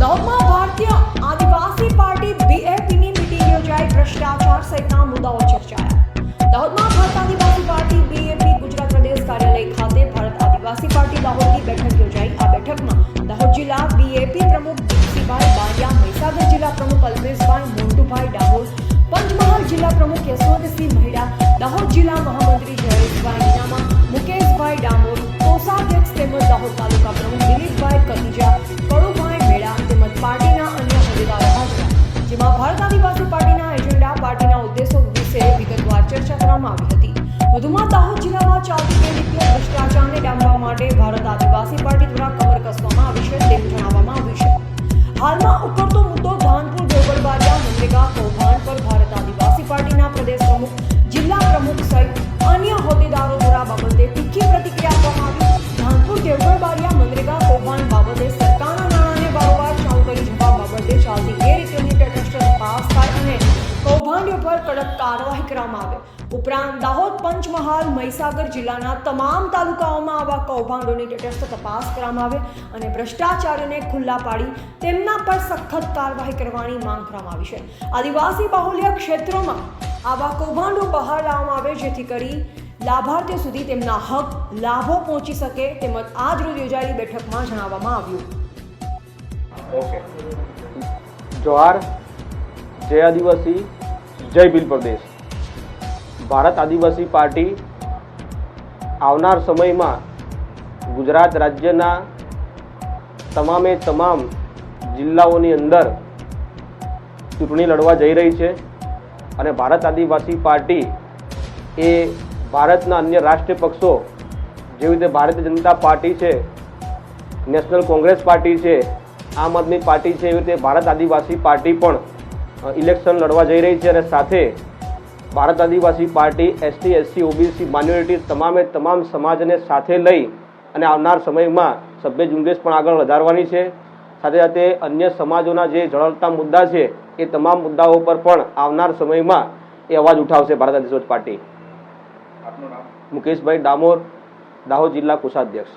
દાહોદમાં ભારતીય આદિવાસી party બીએપીની meeting યોજાઈ. ભ્રષ્ટાચાર સહિતના મુદ્દાઓ ચર્ચાયા. દાહોદમાં ભારત આદિવાસી પાર્ટી બીએપી ગુજરાત પ્રદેશ કાર્યાલય ખાતે ભારત આદિવાસી પાર્ટી દાહોદની બેઠક યોજાઈ. આ બેઠકમાં દાહોદ જિલ્લા બીએપી પ્રમુખ દીપસીભાઈ બારિયા, મહીસાગર જિલ્લા પ્રમુખ અલ્પેશભાઈ મોન્ટુભાઈ ડામોર પંચમહાલ જિલ્લા પ્રમુખ યશવંતસિંહ મહિડા દાહોદ જિલ્લા મહામંત્રી જેમાં ભારત આદિવાસી પાર્ટીના એજન્ડા, પાર્ટીના ઉદ્દેશો વિશે વિગતવાર ચર્ચા કરવામાં આવી હતી. વધુમાં દાહોદ જિલ્લામાં ચાલતી ગેરરીતિઓ ભ્રષ્ટાચારને ડામવા માટે ભારત આદિવાસી પાર્ટી દ્વારા કમર કસવામાં આવી છે તેમ જણાવવામાં આવ્યું છે. હાલમાં ઉકળતો મુદ્દો ધાનપુર દેવગઢબારિયા મનરેગા, કૌભાંડ પર ભારત આદિવાસી પાર્ટીના પ્રદેશ પ્રમુખ, જિલ્લા પ્રમુખ સહિત અન્ય હોદ્દેદારો દ્વારા બાબતે તીખી પ્રતિક્રિયા આપવામાં આવી. ધાનપુર દેવગઢબારિયા મનરેગા, કૌભાંડ બાબતે પર કડક કાર્યવાહી કરવામાં આવે. ઉપરાંત દાહોદ પંચમહાલ, મહીસાગર જિલ્લાના તમામ તાલુકાઓમાં આવા કૌભાંડોની તટસ્થ તપાસ કરવામાં આવે અને ભ્રષ્ટાચારીઓને ખુલ્લા પાડી તેમના પર સખત કાર્યવાહી કરવાની માંગ કરવામાં આવી છે. આદિવાસી બાહુલ્ય ક્ષેત્રોમાં આવા કૌભાંડો બહાર લાવવામાં આવે, જેથી કરી લાભાર્થીઓ સુધી તેમના હક, લાભો પહોંચી શકે તેમજ આજ રોજ યોજાયેલી બેઠકમાં જણાવવામાં આવ્યું. જોહાર, જય આદિવાસી. જય ભીલ પ્રદેશ. ભારત આદિવાસી પાર્ટી આવનાર સમયમાં ગુજરાત રાજ્યના તમામે તમામ જિલ્લાઓની અંદર ચૂંટણી લડવા જઈ રહી છે અને ભારત આદિવાસી પાર્ટી એ ભારતના અન્ય રાષ્ટ્રીય પક્ષો જેવી રીતે ભારતીય જનતા પાર્ટી છે, નેશનલ કોંગ્રેસ પાર્ટી છે, આમ આદમી પાર્ટી છે, એવી રીતે ભારત આદિવાસી પાર્ટી પણ ઇલેક્શન લડવા જઈ રહી છે અને સાથે Bharat Adivasi party ST SC OBC minority તમામે તમામ સમાજને સાથે લઈ અને આવનાર સમયમાં સભ્ય ઝુંબેશ પણ આગળ વધારવાની છે. સાથે સાથે અન્ય સમાજોના જે જળવતા મુદ્દા છે એ તમામ મુદ્દાઓ પર પણ આવનાર સમયમાં એ અવાજ ઉઠાવશે ભારત આદિવાસી પાર્ટી. મુકેશભાઈ ડામોર દાહોદ જિલ્લા કોષાધ્યક્ષ.